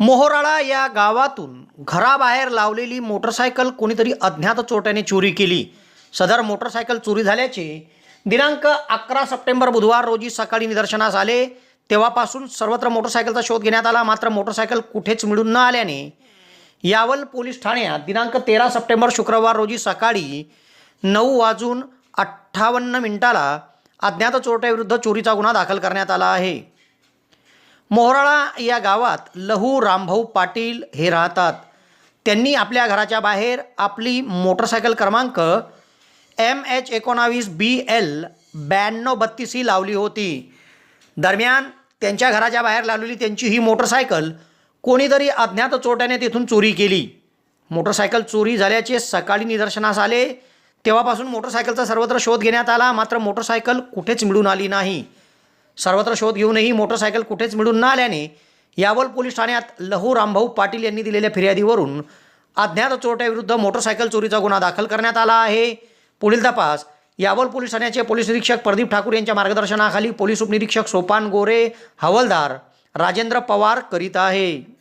मोहोराळा या गावातून घराबाहेर लावलेली मोटरसायकल कोणीतरी अज्ञात चोरट्याने चोरी केली. सदर मोटरसायकल चोरी झाल्याचे दिनांक अकरा सप्टेंबर बुधवार रोजी सकाळी निदर्शनास आले. तेव्हापासून सर्वत्र मोटरसायकलचा शोध घेण्यात आला. मात्र मोटरसायकल कुठेच मिळून न आल्याने यावल पोलीस ठाण्यात दिनांक तेरा सप्टेंबर शुक्रवार रोजी सकाळी नऊ वाजून अठ्ठावन्न मिनिटाला अज्ञात चोरट्याविरुद्ध चोरीचा गुन्हा दाखल करण्यात आला आहे. मोहराळा या गावात लहू रामभाऊ पाटील हे राहतात. त्यांनी आपल्या घराच्या बाहेर आपली मोटरसायकल क्रमांक एम एच एकोणावीस बी एल ब्याण्णव बत्तीस ही लावली होती. दरम्यान त्यांच्या घराच्या बाहेर लावलेली त्यांची ही मोटरसायकल कोणीतरी अज्ञात चोट्याने तिथून चोरी केली. मोटरसायकल चोरी झाल्याचे सकाळी निदर्शनास आले. तेव्हापासून मोटरसायकलचा सर्वत्र शोध घेण्यात आला. मात्र मोटरसायकल कुठेच मिळून आली नाही. सर्वत्र शोध घेऊनही मोटरसायकल कुठेच मिळून न आल्याने यावल पोलीस ठाण्यात लहू रामभाऊ पाटील यांनी दिलेल्या फिर्यादीवरून अज्ञात चोरट्याविरुद्ध मोटरसायकल चोरीचा गुन्हा दाखल करण्यात आला आहे. पुढील तपास. यावल पोलीस ठाण्याचे पोलीस निरीक्षक प्रदीप ठाकूर यांच्या मार्गदर्शनाखाली पोलीस उपनिरीक्षक सोपान गोरे हवालदार राजेंद्र पवार करीत आहे.